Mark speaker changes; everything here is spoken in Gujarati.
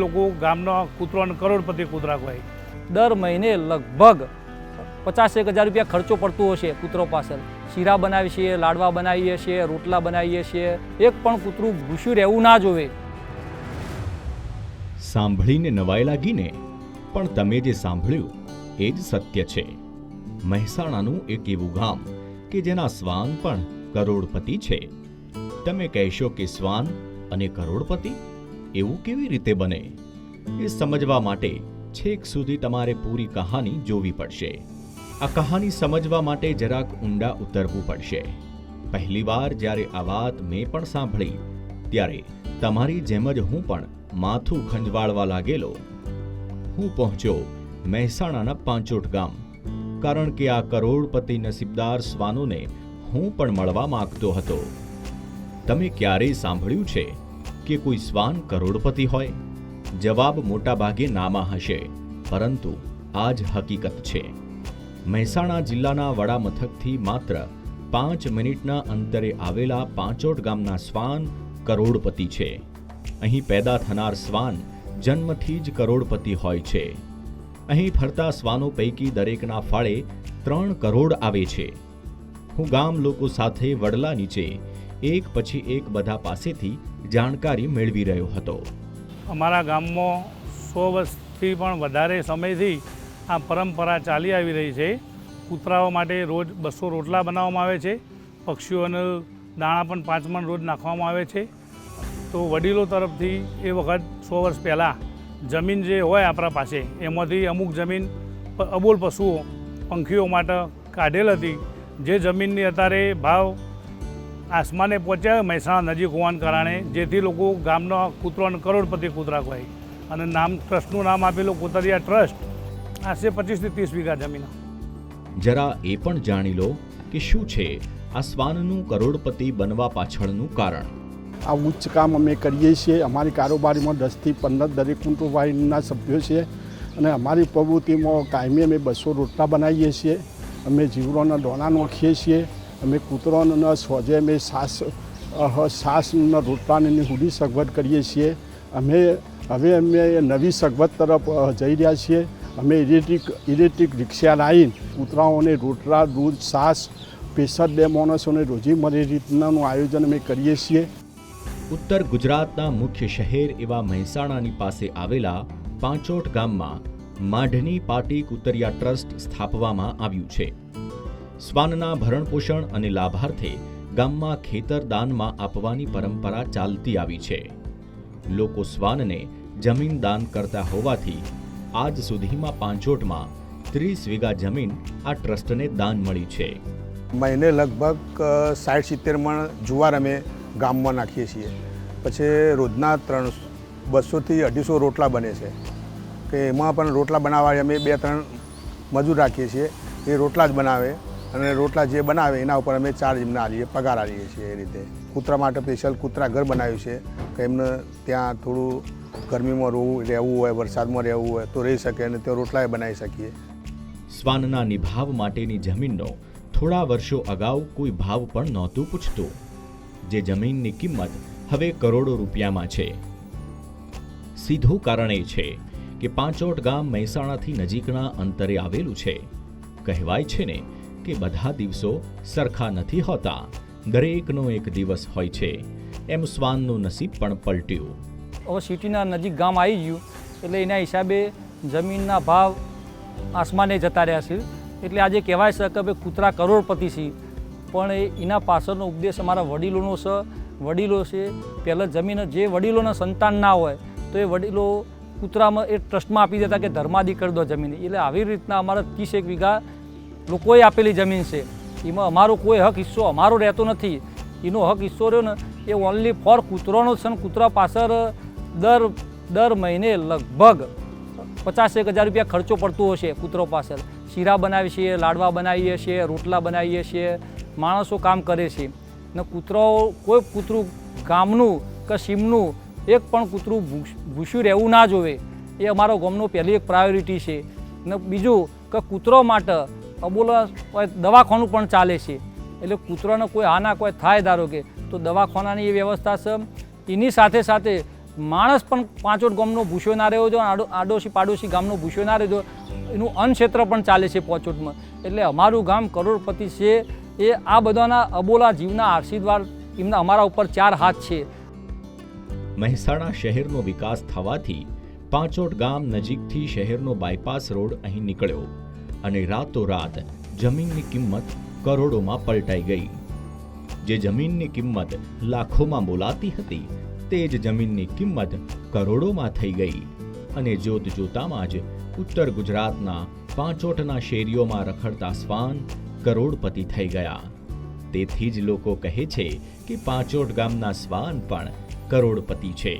Speaker 1: લોકો ગામનો કૂતરો અને કરોડપતિ કૂતરા હોય
Speaker 2: દર મહિને લગભગ પચાસેક હજાર રૂપિયા ખર્ચો પડતો હશે કૂતરો પાછળ શીરા બનાવીએ છીએ લાડવા બનાવીએ છીએ રોટલા બનાવીએ છીએ. એક પણ કૂતરું ભૂસ્યું રહેવું ના જોવે.
Speaker 3: સાંભળીને નવાઈ લાગીને પણ તમે જે સાંભળ્યું એ જ સત્ય છે. મહેસાણાનું એક એવું ગામ કે જેના શ્વાન પણ કરોડપતિ છે. તમે કહેશો કે શ્વાન અને કરોડપતિ? એવું કેવી રીતે બને? એ સમજવા માટે છેક સુધી તમારે પૂરી કહાની જોવી પડશે. આ કહાની સમજવા માટે જરાક ઊંડા ઉતરવું પડશે. પહેલીવાર જ્યારે આ વાત મેં પણ સાંભળી, ત્યારે તમારી જેમ જ હું પણ માથું ખંજવાળવા લાગેલો. હું પહોંચ્યો મહેસાણાના પાંચોટ ગામ, કારણ કે આ કરોડપતિ નસીબદાર શ્વાનોને હું પણ મળવા માંગતો હતો. તમે ક્યારેય સાંભળ્યું છે કે કોઈ શ્વાન કરોડપતિ હોય? જવાબ મોટા ભાગે નામાં હશે, પરંતુ આ જ હકીકત છે. મહેસાણા જિલ્લાના વડામથકથી માત્ર પાંચ મિનિટના અંતરે આવેલા પાંચોટ ગામના શ્વાન કરોડપતિ છે. અહીં પેદા થનાર શ્વાન જન્મથી જ કરોડપતિ હોય છે. અહીં ફરતા શ્વાનો પૈકી દરેકના ફાળે ત્રણ કરોડ આવે છે. હું ગામ લોકો સાથે વડલા નીચે એક પછી એક બધા પાસેથી જાણકારી મેળવી રહ્યો હતો.
Speaker 1: અમારા ગામમાં સો વર્ષથી પણ વધારે સમયથી આ પરંપરા ચાલી આવી રહી છે. કૂતરાઓ માટે રોજ બસો રોટલા બનાવવામાં આવે છે. પક્ષીઓને દાણા પણ પાંચ મણ રોજ નાખવામાં આવે છે. તો વડીલો તરફથી એ વખત સો વર્ષ પહેલાં જમીન જે હોય આપણા પાસે, એમાંથી અમુક જમીન અબોલ પશુઓ, પંખીઓ માટે કાઢેલ હતી. જે જમીનની અત્યારે ભાવ આસમાને પહોંચ્યા મહેસાણા નજીક હોવાને કારણે જેથી લોકો ગામનો કૂતરો અને કરોડપતિ કૂતરા કહે અને નામ ટ્રસ્ટનું નામ આપેલું કૂતરિયા ટ્રસ્ટ આશરે પચીસથી ત્રીસ વીઘા જમીન
Speaker 3: જરા એ પણ જાણી લો કે શું છે આ શ્વાનનું કરોડપતિ બનવા પાછળનું કારણ.
Speaker 4: આ ઉચ્ચ કામ અમે કરીએ છીએ. અમારી કારોબારીમાં દસથી પંદર દરેક કુટુંબવાહીના સભ્યો છે. અને અમારી પ્રવૃત્તિમાં કાયમી અમે બસો રોટલા બનાવીએ છીએ. અમે જીવડોના દોણા નોખીએ છીએ. અમે કૂતરોના સોજે અમે સાસ સાસના રોટલાની હુડી સગવડ કરીએ છીએ. અમે, હવે અમે નવી સગવડ તરફ જઈ રહ્યા છીએ. અમે ઇલેક્ટ્રિક ઇલેક્ટ્રિક રિક્ષા લાવીને કૂતરાઓને રોટલા, દૂધ, સાસ, પ્રેશર બે માણસોને રોજી મળે રીતનાનું આયોજન અમે કરીએ છીએ.
Speaker 3: ઉત્તર ગુજરાતના મુખ્ય શહેર એવા મહેસાણાની પાસે આવેલા પાંચોટ ગામમાં માઢની પાટી કુતરિયા ટ્રસ્ટ સ્થાપવામાં આવ્યું છે. શ્વાનના ભરણપોષણ અને લાભાર્થે ગામમાં ખેતર દાનમાં આપવાની પરંપરા ચાલતી આવી છે. લોકો શ્વાનને જમીન દાન કરતા હોવાથી આજ સુધીમાં પાંચોટમાં ત્રીસ વીઘા જમીન આ ટ્રસ્ટને દાન મળી છે.
Speaker 5: મહિને લગભગ સાઠ સિત્તેર મણ જુવાર અમે ગામમાં નાખીએ છીએ. પછી રોજના ત્રણ બસોથી અઢીસો રોટલા બને છે. કે એમાં પણ રોટલા બનાવવા અમે બે ત્રણ મજૂર રાખીએ છીએ. એ રોટલા જ બનાવે. અને રોટલા જે બનાવે એના ઉપર અમે ચાર્જ એમને આલીએ પગાર આલીએ છીએ એ રીતે. કૂતરા માટે સ્પેશિયલ કૂતરા ઘર બનાવ્યું છે, કે એમને ત્યાં થોડું ગરમીમાં રહેવું રહેવું હોય, વરસાદમાં રહેવું હોય, તો રહી શકે અને ત્યાં રોટલા એ બનાવી શકીએ.
Speaker 3: શ્વાનના નિભાવ માટેની જમીનનો થોડા વર્ષો અગાઉ કોઈ ભાવ પણ નહોતું પૂછતું. જે જમીનની કિંમત હવે કરોડો રૂપિયામાં છે. સીધું કારણ એ છે કે પાંચોટ ગામ મહેસાણાથી નજીકના અંતરે આવેલું છે. કહેવાય છે ને કે બધા દિવસો સરખા નથી હોતા. દરેકનો એક દિવસ હોય છે. એમ શ્વાનનું નસીબ પણ પલટ્યું.
Speaker 2: હવે સિટીના નજીક ગામ આવી ગયું, એટલે એના હિસાબે જમીનના ભાવ આસમાને જતા રહ્યા છે. એટલે આજે કહેવાય છે કે ભાઈ કૂતરા કરોડપતિ છે. પણ એ એના પાછળનો ઉપદેશ અમારા વડીલોનો છે. વડીલો છે, પહેલાં જમીન જે વડીલોના સંતાન ના હોય, તો એ વડીલો કૂતરામાં એ ટ્રસ્ટમાં આપી દેતા કે ધર્માદી કરી દો જમીન. એટલે આવી રીતના અમારા ત્રીસ એક વીઘા લોકોએ આપેલી જમીન છે. એમાં અમારો કોઈ હક હિસ્સો અમારો રહેતો નથી. એનો હક હિસ્સો રહ્યો ને, એ ઓનલી ફોર કૂતરાનો છે ને, કૂતરા પાછળ દર દર મહિને લગભગ પચાસેક હજાર રૂપિયા ખર્ચો પડતો હશે કૂતરો પાછળ. શીરા બનાવીએ છીએ, લાડવા બનાવીએ છીએ, રોટલા બનાવીએ છીએ, માણસો કામ કરે છે. ને કૂતરાઓ, કોઈ કૂતરું ગામનું કે સીમનું એક પણ કૂતરું ભૂસ- ભૂસ્યું રહેવું ના જોવે. એ અમારો ગામનો પહેલી એક પ્રાયોરિટી છે. ને બીજું કે કૂતરો માટે અબોલા દવાખાનું પણ ચાલે છે. એટલે કૂતરાનો કોઈ હાના કોઈ થાય, ધારો કે, તો દવાખાનાની એ વ્યવસ્થા છે. એની સાથે સાથે માણસ પણ પાંચોટ ગામનો ભૂસ્યો ના રહ્યો જો, આડો, આડોશી પાડોશી ગામનો ભૂસ્યો ના રહ્યો એનું અન્નક્ષેત્ર પણ ચાલે છે પાંચોટમાં. એટલે અમારું ગામ કરોડપતિ છે, એ આ બધાના અબોલા જીવના આશીર્વાદ એમના અમારા ઉપર ચાર હાથ છે.
Speaker 3: મહેસાણા શહેરનો વિકાસ થવાથી પાંચોટ ગામ નજીકથી શહેરનો બાયપાસ રોડ અહીં નીકળ્યો. અને રાતોરાત જમીનની કિંમત કરોડોમાં પલટાઈ ગઈ. જે જમીનની કિંમત લાખોમાં બોલાતી હતી, તે જ જમીનની કિંમત કરોડોમાં થઈ ગઈ અને જોત જોતામાં જ ઉત્તર ગુજરાતના પાંચોટના શેરીઓમાં રખડતા શ્વાન કરોડપતિ થઈ ગયા. તેથી જ લોકો કહે છે કે પાંચોટ ગામના શ્વાન પણ કરોડપતિ છે.